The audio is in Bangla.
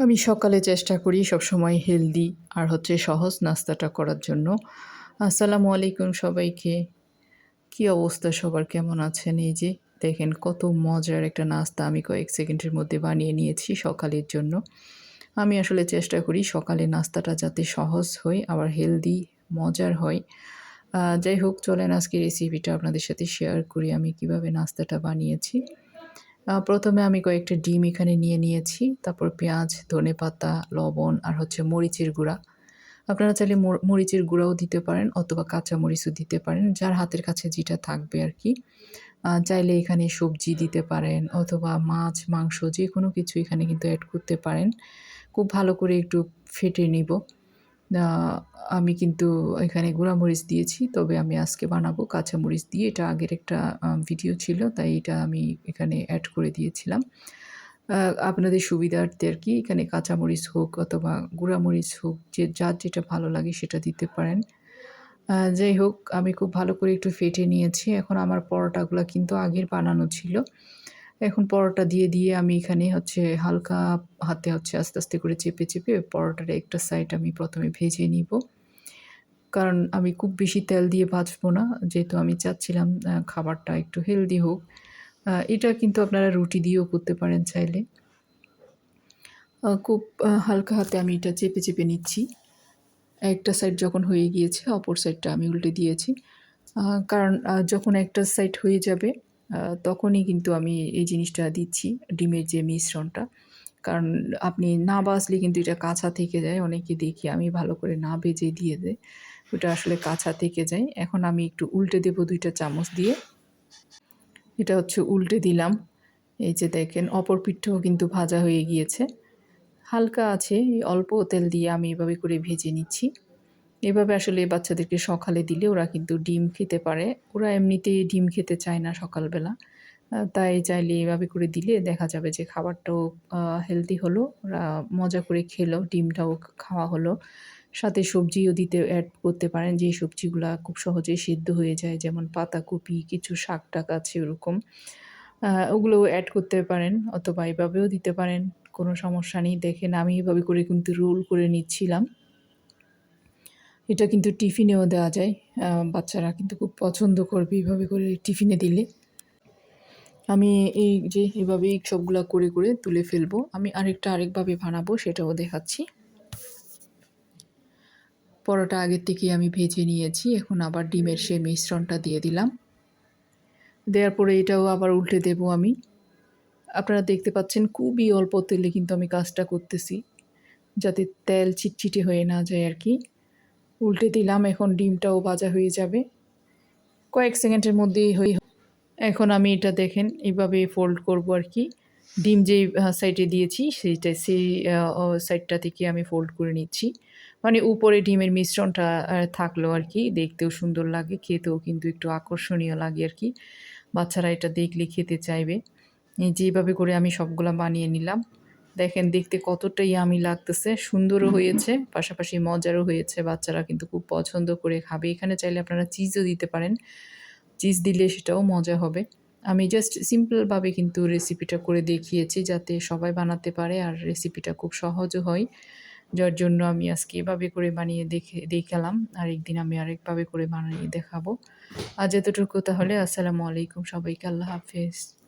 আমি সকালে চেষ্টা করি সবসময় হেলদি আর হচ্ছে সহজ নাস্তাটা করার জন্য। আসসালামু আলাইকুম সবাইকে। কি অবস্থা সবার? কেমন আছেন? এই যে দেখেন কত মজার একটা নাস্তা আমি কয়েক সেকেন্ডের মধ্যে বানিয়ে নিয়েছি সকালের জন্য। আমি আসলে চেষ্টা করি সকালে নাস্তাটা যাতে সহজ হয়, আবার হেলদি, মজার হয়। যাই হোক, চলেন আজকে রেসিপিটা আপনাদের সাথে শেয়ার করি আমি কীভাবে নাস্তাটা বানিয়েছি। প্রথমে আমি কয়েকটা ডিম এখানে নিয়ে নিয়েছি, তারপর পেঁয়াজ, ধনে পাতা, লবণ আর হচ্ছে মরিচের গুঁড়া। আপনারা চাইলে মর- মরিচের গুঁড়াও দিতে পারেন অথবা কাঁচা মরিচও দিতে পারেন, যার হাতের কাছে যেটা থাকবে আর কি। চাইলে এখানে সবজি দিতে পারেন অথবা মাছ, মাংস যে কোনো কিছু এখানে কিন্তু অ্যাড করতে পারেন। খুব ভালো করে একটু ফেটে নিব। আমি কিন্তু এখানে গুঁড়ামরিচ দিয়েছি, তবে আমি আজকে বানাবো কাঁচামরিচ দিয়ে। এটা আগের একটা ভিডিও ছিল, তাই এটা আমি এখানে অ্যাড করে দিয়েছিলাম। আপনাদের সুবিধার্থে আর কি, এখানে কাঁচামরিচ হোক অথবা গুঁড়ামরিচ হোক, যে, যার যেটা ভালো লাগে সেটা দিতে পারেন। যাই হোক, আমি খুব ভালো করে একটু ফেটে নিয়েছি। এখন আমার পরোটাগুলো কিন্তু আগের বানানো ছিল। এখন পরোটা দিয়ে দিয়ে আমি এখানে হচ্ছে হালকা হাতে হচ্ছে আস্তে আস্তে করে চেপে চেপে পরোটার একটা সাইড আমি প্রথমে ভেজে নিব। কারণ আমি খুব বেশি তেল দিয়ে ভাজবো না, যেহেতু আমি চাচ্ছিলাম খাবারটা একটু হেলদি হোক। এটা কিন্তু আপনারা রুটি দিয়েও করতে পারেন চাইলে। খুব হালকা হাতে আমি এটা চেপে চেপে নিচ্ছি। একটা সাইড যখন হয়ে গিয়েছে, অপর সাইডটা আমি উল্টে দিয়েছি। কারণ যখন একটা সাইড হয়ে যাবে তখনই কিন্তু আমি এই জিনিসটা দিচ্ছি, ডিমের যে মিশ্রণটা। কারণ আপনি না বাজলে কিন্তু এটা কাঁচা থেকে যায়, অনেকে দেখি আমি ভালো করে না ভেজে দিয়ে দেয়। ওটা আসলে কাঁচা থেকে যায়। এখন আমি একটু উল্টে দেবো দুইটা চামচ দিয়ে। এটা হচ্ছে উল্টে দিলাম। এই যে দেখেন, অপর পিঠটাও কিন্তু ভাজা হয়ে গিয়েছে। হালকা আছে অল্প তেল দিয়ে আমি এভাবে করে ভেজে নিচ্ছি। এভাবে আসলে বাচ্চাদেরকে সকালে দিলে ওরা কিন্তু ডিম খেতে পারে। ওরা এমনিতেই ডিম খেতে চায় না সকালবেলা। তাই চাইলে এভাবে করে দিলে দেখা যাবে যে খাবারটাও হেলদি হলো। ওরা মজা করে খেলো, ডিমটাও খাওয়া হলো। সাথে সবজিও দিতে অ্যাড করতে পারেন যে সবজিগুলা খুব সহজে সিদ্ধ হয়ে যায়। যেমন পাতাকপি, কিছু শাক টাক আছে ওরকম। ওগুলো অ্যাড করতে পারেন অথবা এভাবেও দিতে পারেন। কোনো সমস্যা নেই। দেখেন আমি এভাবে করে কিন্তু রোল করে নিচ্ছিলাম। এটা কিন্তু টিফিনেও দেওয়া যায়। বাচ্চারা কিন্তু খুব পছন্দ করবে এইভাবে করে টিফিনে দিলে। আমি এই যে এভাবেই সবগুলা করে করে তুলে ফেলব। আমি আরেকটা আরেকভাবে বানাবো, সেটাও দেখাচ্ছি। পরোটা আগের থেকেই আমি ভেজে নিয়েছি। এখন আবার ডিমের সে মিশ্রণটা দিয়ে দিলাম। দেওয়ার পরে এটাও আবার উল্টে দেবো আমি। আপনারা দেখতে পাচ্ছেন খুবই অল্প তেলে কিন্তু আমি কাজটা করতেছি। যাতে তেল চিটচিটে হয়ে না যায় আর কি। উল্টে দিলাম, এখন ডিমটাও ভাজা হয়ে যাবে। কয়েক সেকেন্ডের মধ্যেই হয়ে এখন আমি এটা দেখেন এইভাবে ফোল্ড করব আর কি। ডিম যেই সাইডে দিয়েছি, সেইটা, সেই সাইডটা থেকে আমি ফোল্ড করে নিচ্ছি। মানে উপরে ডিমের মিশ্রণটা থাকল আর কি, দেখতেও সুন্দর লাগে, খেতেও কিন্তু একটু আকর্ষণীয় লাগে আর কি। বাচ্চারা এটা দেখলে খেতে চাইবে। যেভাবে করে আমি সবগুলা বানিয়ে নিলাম। দেখেন দেখতে কতটাই আমি লাগতেছে সুন্দরও হয়েছে পাশাপাশি মজারও হয়েছে বাচ্চারা কিন্তু খুব পছন্দ করে খাবে। এখানে চাইলে আপনারা চিজও দিতে পারেন। চিজ দিলে সেটাও মজা হবে। আমি জাস্ট সিম্পলভাবে কিন্তু রেসিপিটা করে দেখিয়েছি যাতে সবাই বানাতে পারে আর রেসিপিটা খুব সহজও হয়। যার জন্য আমি আজকে এভাবে করে বানিয়ে দেখে দেখালাম। আর একদিন আমি আরেকভাবে করে বানিয়ে দেখাবো। আজ এতটুকু তাহলে। আসসালামু আলাইকুম সবাইকে। আল্লাহ হাফেজ।